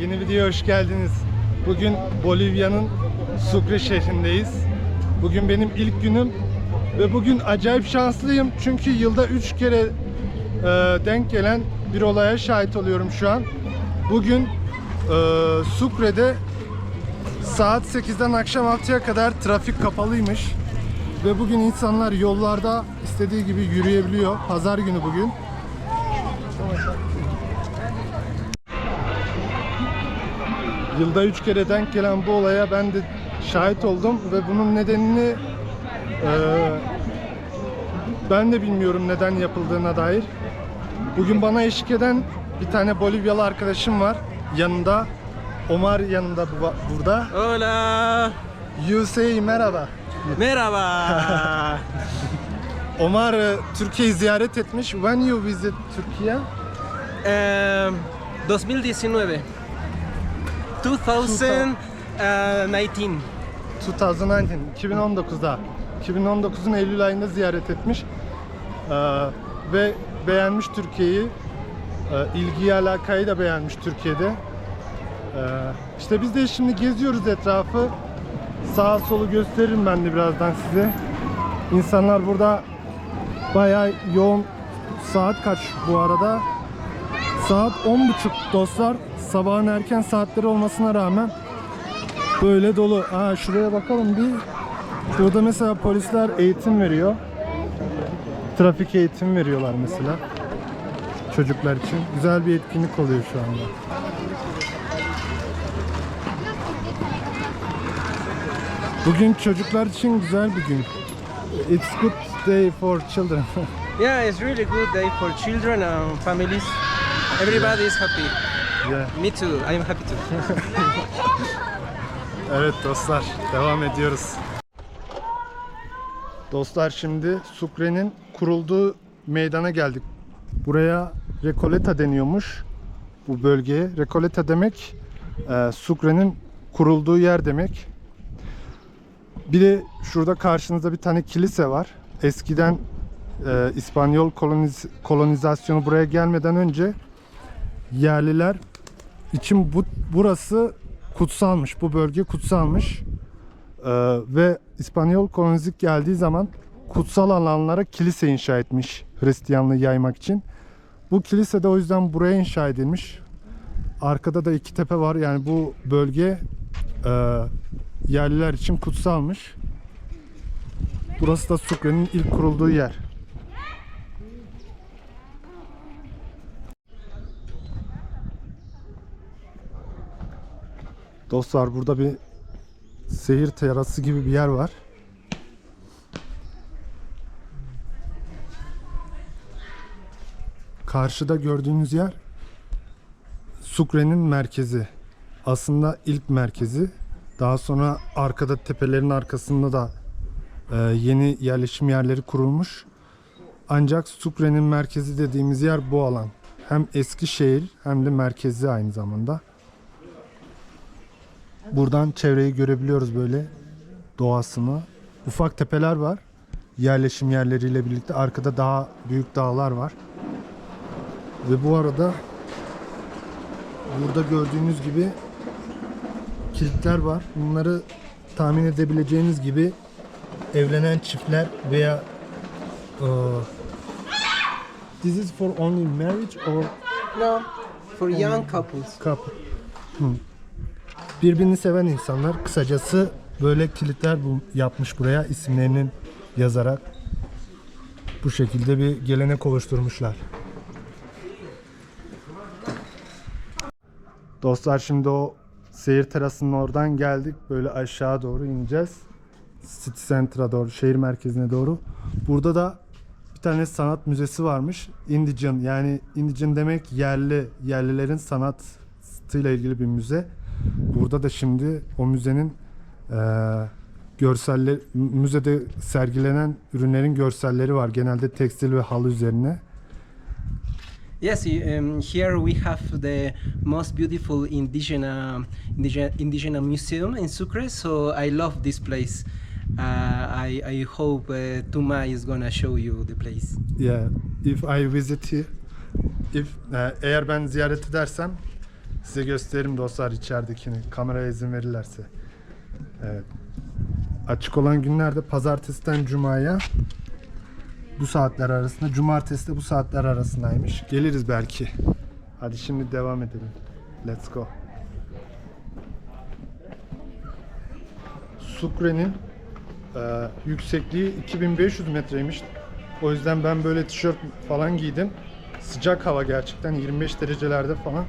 Yeni videoya hoş geldiniz. Bugün Bolivya'nın Sucre şehrindeyiz. Bugün benim ilk günüm ve bugün acayip şanslıyım çünkü yılda 3 kere e, denk gelen bir olaya şahit oluyorum şu an. Bugün e, Sucre'de saat 8'den akşam 6'ya kadar trafik kapalıymış. Ve bugün insanlar yollarda istediği gibi yürüyebiliyor. Pazar günü bugün. Yılda üç kere denk gelen bu olaya ben de şahit oldum ve bunun nedenini eee, ben de bilmiyorum neden yapıldığına dair. Bugün bana eşlik eden bir tane Bolivyalı arkadaşım var yanında. Omar yanında bu- burada. Hola. You say merhaba. Merhaba. Omar e, Türkiye'yi ziyaret etmiş. When you visit Türkiye? Em, 2019. 2019. 2019, 2019'da. 2019'un Eylül ayında ziyaret etmiş. Ee, ve beğenmiş Türkiye'yi. Ee, ilgiyi alakayı da beğenmiş Türkiye'de. Ee, işte biz de şimdi geziyoruz etrafı. Sağa solu gösteririm ben de birazdan size. İnsanlar burada bayağı yoğun. Saat kaç bu arada? Saat 10.30 dostlar. Sabahın erken saatleri olmasına rağmen böyle dolu. Aa şuraya bakalım bir. Burada mesela polisler eğitim veriyor. Trafik eğitim veriyorlar mesela. Çocuklar için. Güzel bir etkinlik oluyor şu anda. Bugün çocuklar için güzel bir gün. It's good day for children. Yeah, it's really good day for children and families. Everybody is happy. yeah. Me too. I am happy too. Evet dostlar devam ediyoruz. Dostlar şimdi Sucre'nin kurulduğu meydana geldik. Buraya Recoleta deniyormuş bu bölgeye. Recoleta demek e, Sucre'nin kurulduğu yer demek. Bir de şurada karşınızda bir tane kilise var. Eskiden e, İspanyol koloniz- kolonizasyonu buraya gelmeden önce yerliler için bu burası kutsalmış. Bu bölge kutsalmış. Ee, ve İspanyol kolonizlik geldiği zaman kutsal alanlara kilise inşa etmiş Hristiyanlığı yaymak için. Bu kilise de o yüzden buraya inşa edilmiş. Arkada da iki tepe var. Yani bu bölge e, yerliler için kutsalmış. Burası da Sucre'nin ilk kurulduğu yer. Dostlar burada bir seyir terası gibi bir yer var. Karşıda gördüğünüz yer Sucre'nin merkezi. Aslında ilk merkezi. Daha sonra arkada tepelerin arkasında da e, yeni yerleşim yerleri kurulmuş. Ancak Sucre'nin merkezi dediğimiz yer bu alan. Hem eski şehir hem de merkezi aynı zamanda. Buradan çevreyi görebiliyoruz böyle doğasını. Ufak tepeler var. Yerleşim yerleriyle birlikte arkada daha büyük dağlar var. Ve bu arada burada gördüğünüz gibi kilitler var. Bunları tahmin edebileceğiniz gibi evlenen çiftler veya eee, This is for only marriage or no, for young couples. Couple. Hı. Birbirini seven insanlar kısacası böyle kilitler bu yapmış buraya isimlerinin yazarak bu şekilde bir gelenek oluşturmuşlar. Dostlar şimdi o seyir terasının oradan geldik. Böyle aşağı doğru ineceğiz. City Center'a doğru, şehir merkezine doğru. Burada da bir tane sanat müzesi varmış. Indigen yani Indigen demek yerli, yerlilerin sanatıyla ilgili bir müze. Burada da şimdi o müzenin eee görseller müzede sergilenen ürünlerin görselleri var. Genelde tekstil ve halı üzerine. Yes, um, here we have the most beautiful indigena, indigena, indigena museum in Sucre, so I love this place. Uh, I, I hope uh, Tuma is gonna show you the place. Yeah, if I visit here, if e, eğer ben ziyaret edersem Size gösteririm dostlar içeridekini. Kameraya izin verirlerse. Evet. Açık olan günlerde pazartesiden cumaya bu saatler arasında. Cumartesi de bu saatler arasındaymış. Geliriz belki. Hadi şimdi devam edelim. Let's go. Sucre'nin e, yüksekliği 2500 metreymiş. O yüzden ben böyle tişört falan giydim. Sıcak hava gerçekten 25 derecelerde falan.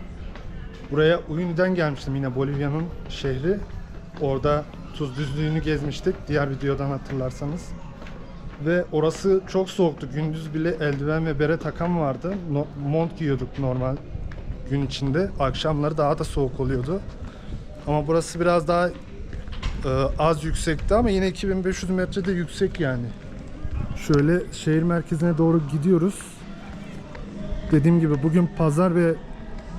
Buraya Uyuni'den gelmiştim yine Bolivya'nın şehri. Orada tuz düzlüğünü gezmiştik diğer videodan hatırlarsanız. Ve orası çok soğuktu. Gündüz bile eldiven ve bere takan vardı. No- mont giyiyorduk normal gün içinde. Akşamları daha da soğuk oluyordu. Ama burası biraz daha e, az yüksekti ama yine 2500 metrede yüksek yani. Şöyle şehir merkezine doğru gidiyoruz. Dediğim gibi bugün pazar ve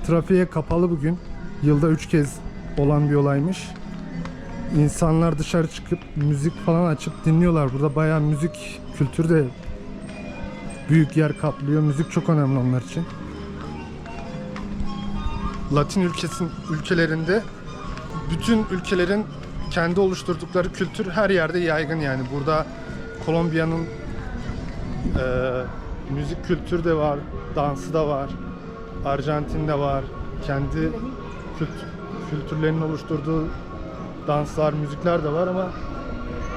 trafiğe kapalı bugün. Yılda 3 kez olan bir olaymış. İnsanlar dışarı çıkıp müzik falan açıp dinliyorlar. Burada bayağı müzik kültürü de büyük yer kaplıyor. Müzik çok önemli onlar için. Latin ülkesin ülkelerinde bütün ülkelerin kendi oluşturdukları kültür her yerde yaygın yani. Burada Kolombiya'nın eee, müzik kültürü de var, dansı da var. Arjantin'de var. Kendi kült- kültürlerinin oluşturduğu danslar, müzikler de var ama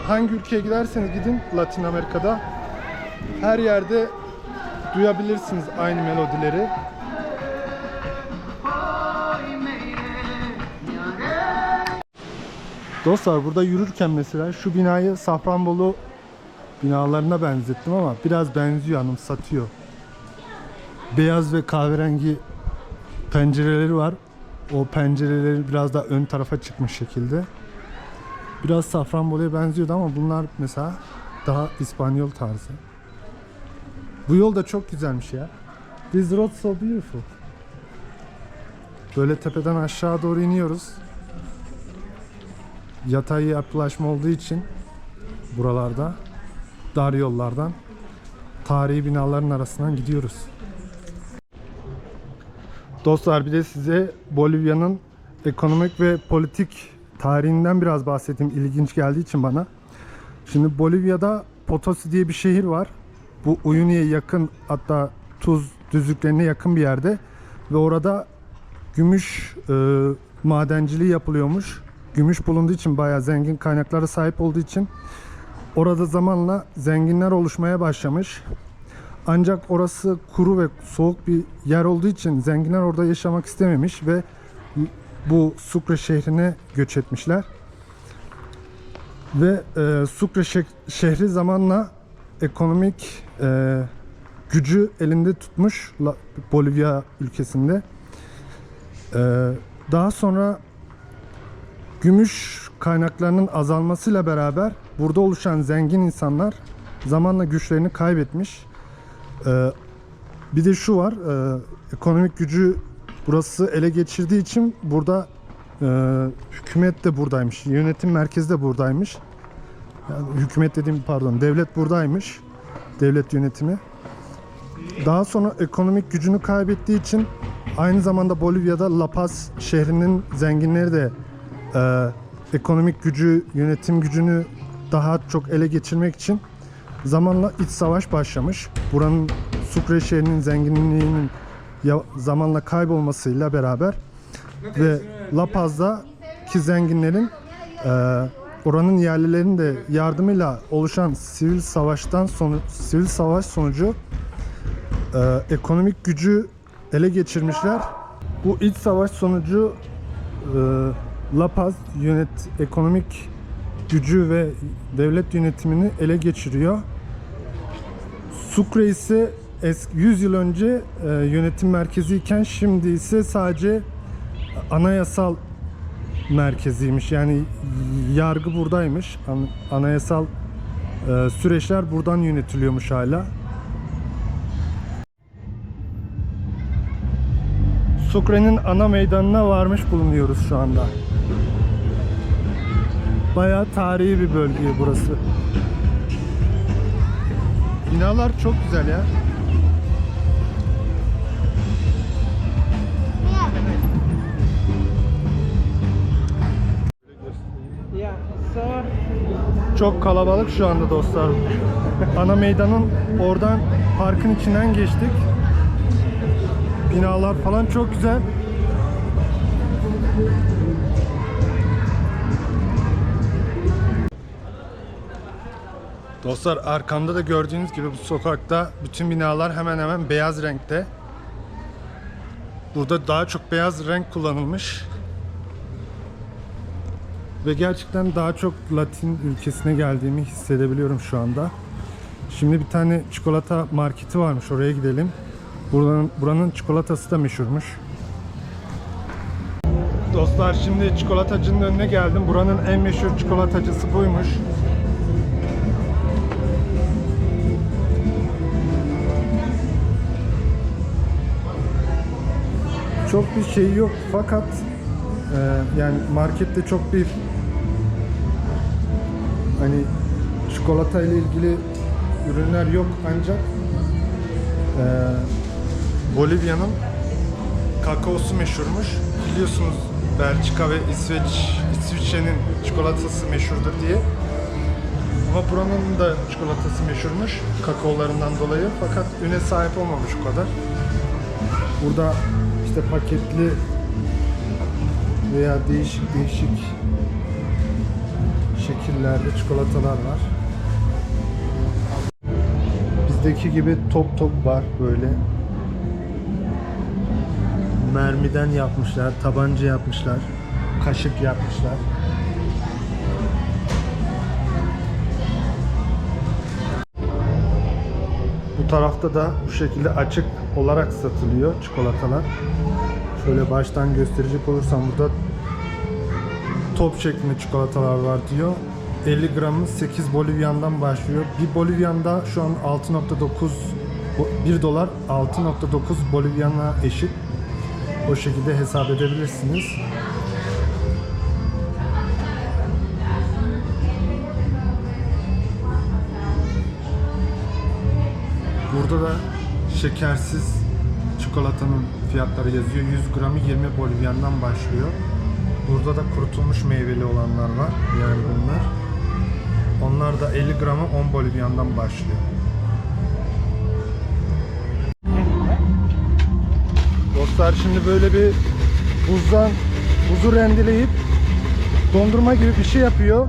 hangi ülkeye giderseniz gidin Latin Amerika'da her yerde duyabilirsiniz aynı melodileri. Dostlar burada yürürken mesela şu binayı Safranbolu binalarına benzettim ama biraz benziyor anımsatıyor. Beyaz ve kahverengi pencereleri var. O pencereleri biraz daha ön tarafa çıkmış şekilde. Biraz Safranbolu'ya benziyordu ama bunlar mesela daha İspanyol tarzı. Bu yol da çok güzelmiş ya. This road so beautiful. Böyle tepeden aşağı doğru iniyoruz. Yatay yapılaşma olduğu için buralarda dar yollardan tarihi binaların arasından gidiyoruz. Dostlar bir de size Bolivya'nın ekonomik ve politik tarihinden biraz bahsedeyim ilginç geldiği için bana. Şimdi Bolivya'da Potosi diye bir şehir var. Bu Uyuni'ye yakın hatta tuz düzlüklerine yakın bir yerde ve orada gümüş e, madenciliği yapılıyormuş. Gümüş bulunduğu için bayağı zengin kaynaklara sahip olduğu için orada zamanla zenginler oluşmaya başlamış. Ancak orası kuru ve soğuk bir yer olduğu için zenginler orada yaşamak istememiş ve bu Sucre şehrine göç etmişler. Ve e, Sucre şeh- şehri zamanla ekonomik e, gücü elinde tutmuş Bolivya ülkesinde. E, daha sonra gümüş kaynaklarının azalmasıyla beraber burada oluşan zengin insanlar zamanla güçlerini kaybetmiş. Ee, bir de şu var, e, ekonomik gücü burası ele geçirdiği için burada e, hükümet de buradaymış, yönetim merkezi de buradaymış. Yani hükümet dediğim pardon, devlet buradaymış, devlet yönetimi. Daha sonra ekonomik gücünü kaybettiği için aynı zamanda Bolivya'da La Paz şehrinin zenginleri de e, ekonomik gücü, yönetim gücünü daha çok ele geçirmek için zamanla iç savaş başlamış. Buranın Sucre şehrinin zenginliğinin zamanla kaybolmasıyla beraber ve La Paz'daki zenginlerin e, oranın yerlilerin de yardımıyla oluşan sivil savaştan sonu sivil savaş sonucu e, ekonomik gücü ele geçirmişler. Bu iç savaş sonucu e, La Paz yönet ekonomik gücü ve devlet yönetimini ele geçiriyor. Sucre ise eski 100 yıl önce e, yönetim merkeziyken şimdi ise sadece anayasal merkeziymiş. Yani yargı buradaymış. An- anayasal e, süreçler buradan yönetiliyormuş hala. Sucre'nin ana meydanına varmış bulunuyoruz şu anda. Bayağı tarihi bir bölge burası. Binalar çok güzel ya. Çok kalabalık şu anda dostlar. Ana meydanın oradan parkın içinden geçtik. Binalar falan çok güzel. Dostlar arkamda da gördüğünüz gibi bu sokakta bütün binalar hemen hemen beyaz renkte. Burada daha çok beyaz renk kullanılmış. Ve gerçekten daha çok Latin ülkesine geldiğimi hissedebiliyorum şu anda. Şimdi bir tane çikolata marketi varmış oraya gidelim. Buranın, buranın çikolatası da meşhurmuş. Dostlar şimdi çikolatacının önüne geldim. Buranın en meşhur çikolatacısı buymuş. Çok bir şey yok fakat e, yani markette çok bir hani çikolata ile ilgili ürünler yok ancak e, Bolivya'nın kakaosu meşhurmuş. Biliyorsunuz Belçika ve İsveç İsviçre'nin çikolatası meşhurdur diye. Ama buranın da çikolatası meşhurmuş kakaolarından dolayı fakat üne sahip olmamış o kadar. Burada işte paketli veya değişik değişik şekillerde çikolatalar var. Bizdeki gibi top top var böyle. Mermiden yapmışlar, tabanca yapmışlar, kaşık yapmışlar. Bu tarafta da bu şekilde açık olarak satılıyor çikolatalar. Şöyle baştan gösterecek olursam burada top şeklinde çikolatalar var diyor. 50 gramı 8 Bolivyan'dan başlıyor. Bir Bolivyan'da şu an 6.9 bo- 1 dolar 6.9 Bolivyan'a eşit. O şekilde hesap edebilirsiniz. Burada da şekersiz çikolatanın fiyatları yazıyor. 100 gramı 20 Bolivyan'dan başlıyor. Burada da kurutulmuş meyveli olanlar var. Yani bunlar. Onlar da 50 gramı 10 Bolivyan'dan başlıyor. Dostlar şimdi böyle bir buzdan buzu rendeleyip dondurma gibi bir şey yapıyor.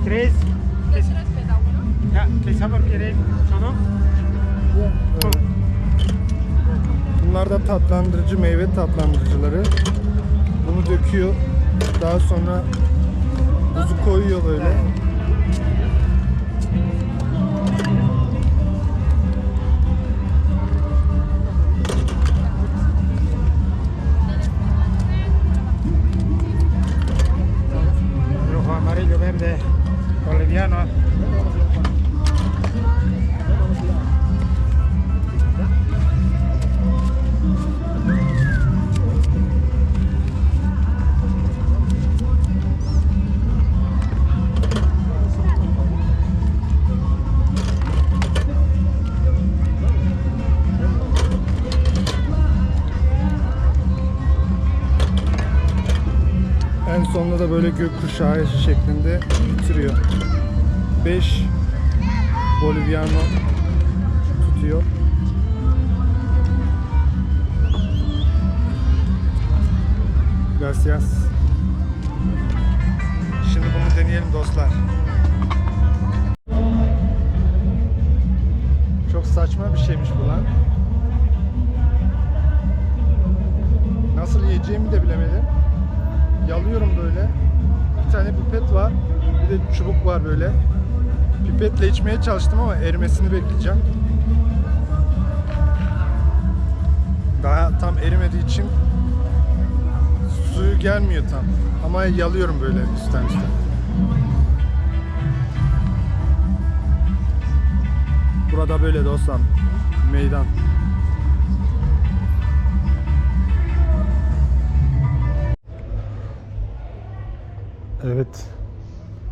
Hay de 5, de 3. Ya, ¿qué sabor quiere? ¿Solo? Bunlar da tatlandırıcı meyve tatlandırıcıları. Bunu döküyor. Daha sonra buzu koyuyor böyle. Gökkuşağı şeklinde bitiriyor. 5 Boliviano tutuyor. Gracias. Şimdi bunu deneyelim dostlar. Çok saçma bir şeymiş bu lan. Nasıl yiyeceğimi de bilemedim. Yalıyorum böyle. Bir tane pipet var. Bir de çubuk var böyle. Pipetle içmeye çalıştım ama erimesini bekleyeceğim. Daha tam erimediği için suyu gelmiyor tam. Ama yalıyorum böyle üstten üstten. Burada böyle dostlar. Meydan. Evet.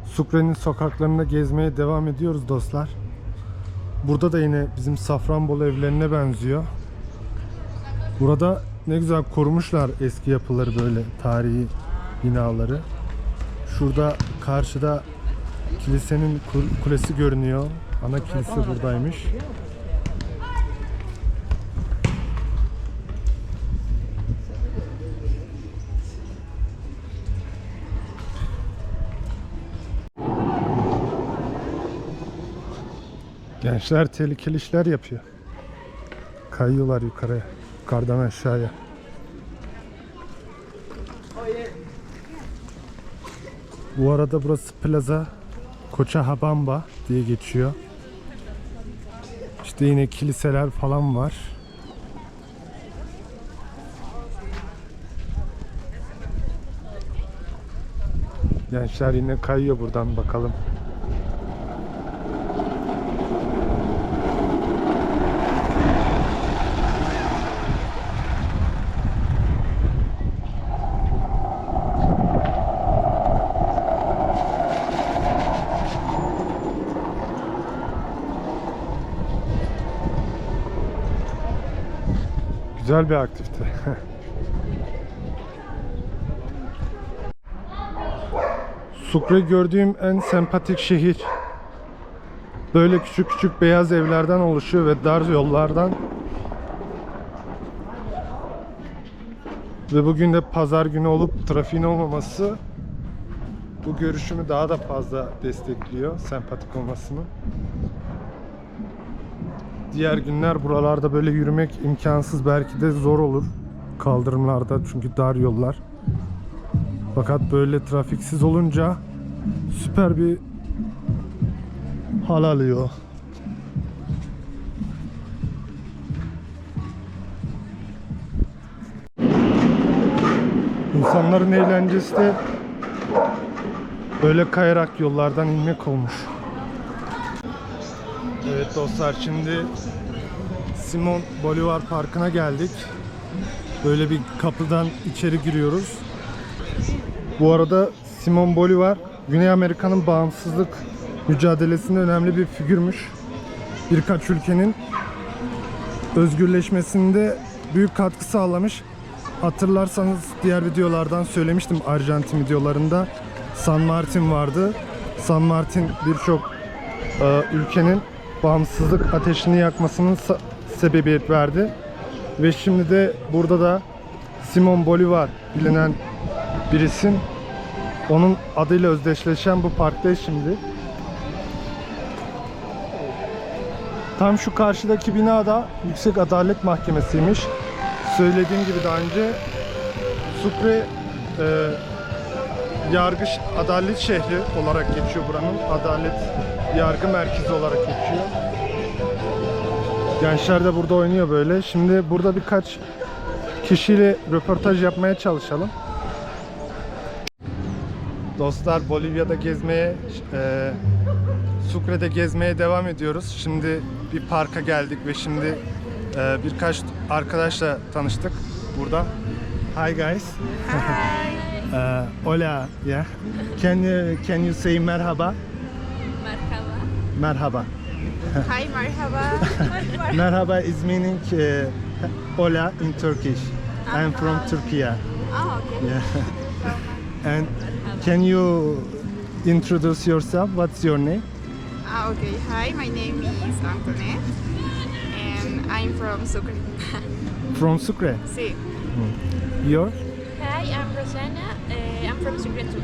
Sucre'nin sokaklarında gezmeye devam ediyoruz dostlar. Burada da yine bizim Safranbolu evlerine benziyor. Burada ne güzel korumuşlar eski yapıları böyle tarihi binaları. Şurada karşıda kilisenin kulesi görünüyor. Ana kilise buradaymış. Gençler tehlikeli işler yapıyor. Kayıyorlar yukarıya. Yukarıdan aşağıya. Bu arada burası plaza Cochabamba diye geçiyor. İşte yine kiliseler falan var. Gençler yine kayıyor buradan bakalım. Güzel bir aktivite. Sucre gördüğüm en sempatik şehir. Böyle küçük küçük beyaz evlerden oluşuyor ve dar yollardan. Ve bugün de pazar günü olup trafiğin olmaması bu görüşümü daha da fazla destekliyor sempatik olmasını. Diğer günler buralarda böyle yürümek imkansız belki de zor olur kaldırımlarda çünkü dar yollar. Fakat böyle trafiksiz olunca süper bir hal alıyor. İnsanların eğlencesi de böyle kayarak yollardan inmek olmuş. Evet dostlar şimdi Simon Bolivar Parkı'na geldik. Böyle bir kapıdan içeri giriyoruz. Bu arada Simon Bolivar Güney Amerika'nın bağımsızlık mücadelesinde önemli bir figürmüş. Birkaç ülkenin özgürleşmesinde büyük katkı sağlamış. Hatırlarsanız diğer videolardan söylemiştim Arjantin videolarında. San Martin vardı. San Martin birçok e, ülkenin bağımsızlık ateşini yakmasının sebebiyet verdi. Ve şimdi de burada da Simon Bolivar bilinen bir isim. Onun adıyla özdeşleşen bu parktayız şimdi. Tam şu karşıdaki bina da Yüksek Adalet Mahkemesi'ymiş. Söylediğim gibi daha önce Sucre e, yargı adalet şehri olarak geçiyor buranın. Adalet yargı merkezi olarak geçiyor. Gençler de burada oynuyor böyle. Şimdi burada birkaç kişiyle röportaj yapmaya çalışalım. Dostlar Bolivya'da gezmeye, e, Sucre'de gezmeye devam ediyoruz. Şimdi bir parka geldik ve şimdi e, birkaç arkadaşla tanıştık burada. Hi guys. Uh, hola, yeah. Can you can you say merhaba? Merhaba. Hi, merhaba. Merhaba is meaning uh, hola in Turkish. I'm from Turkey. oh, okay. Yeah. and can you introduce yourself? What's your name? Ah, okay. Hi, my name is Antoinette, and I'm from Sucre. From Sucre. sí. Your? Hi, I'm Rosanna. Uh, I'm from Sucre too.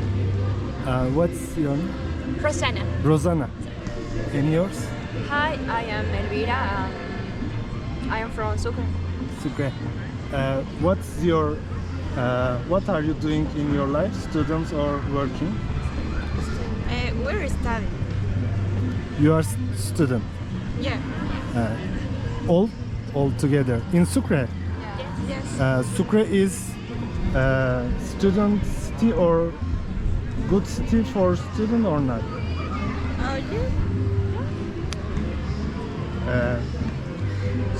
Uh, what's your name? Rosanna. Rosanna. And yours? Hi, I am Elvira. Um, I am from Sucre. Sucre. Uh, what's your uh, what are you doing in your life? Students or working? Uh, we're studying. You are student. Yeah. Uh, all all together in Sucre. Yes. Uh, Sucre is uh, student city or good city for student or not? Uh,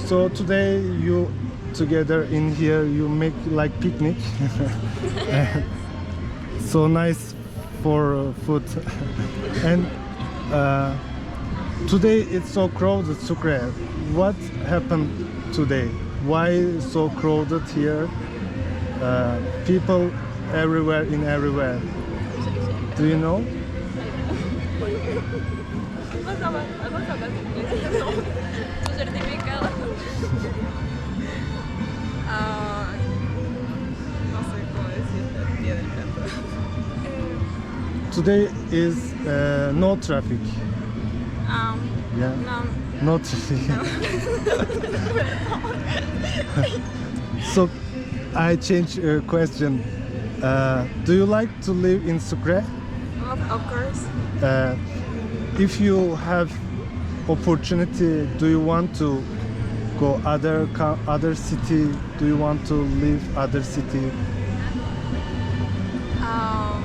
so today you together in here you make like picnic. so nice for uh, food and uh, Today it's so crowded, Sucre. What happened today? Why so crowded here? Uh, people everywhere in everywhere. Do you know? Su certificado. Ah, no sé cómo decirlo. día del. Today is uh, no traffic. Um, Yeah. no, No traffic. so I change uh, question. Uh, do you like to live in Sucre? of, of course. Uh, if you have opportunity, do you want to go other other city? Do you want to live other city? Um,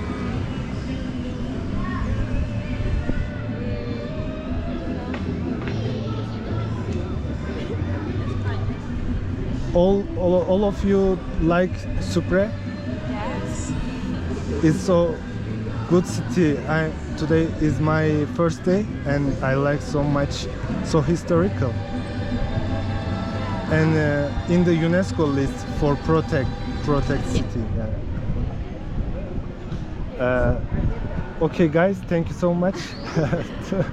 All, all, all of you like Sucre? yes. It's a good city. I today is my first day and I like so much, so historical. And uh, in the UNESCO list for protect protect city. Yeah. Uh, okay, guys, thank you so much to,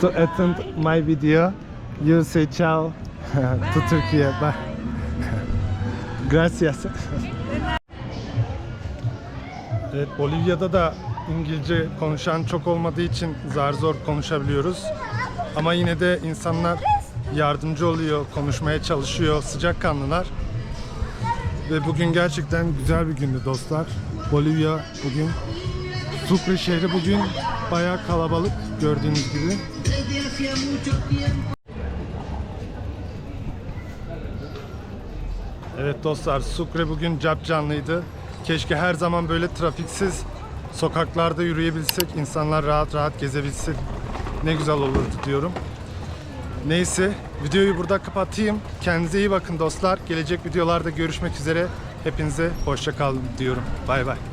to attend my video. You say ciao to Turkey. Bye. Gracias. Evet, Bolivya'da da İngilizce konuşan çok olmadığı için zar zor konuşabiliyoruz. Ama yine de insanlar yardımcı oluyor, konuşmaya çalışıyor, sıcakkanlılar. Ve bugün gerçekten güzel bir gündü dostlar. Bolivya bugün, Sucre şehri bugün bayağı kalabalık gördüğünüz gibi. Evet dostlar, Sucre bugün cap canlıydı. Keşke her zaman böyle trafiksiz sokaklarda yürüyebilsek, insanlar rahat rahat gezebilsek. Ne güzel olurdu diyorum. Neyse, videoyu burada kapatayım. Kendinize iyi bakın dostlar. Gelecek videolarda görüşmek üzere. Hepinize hoşça kalın diyorum. Bay bay.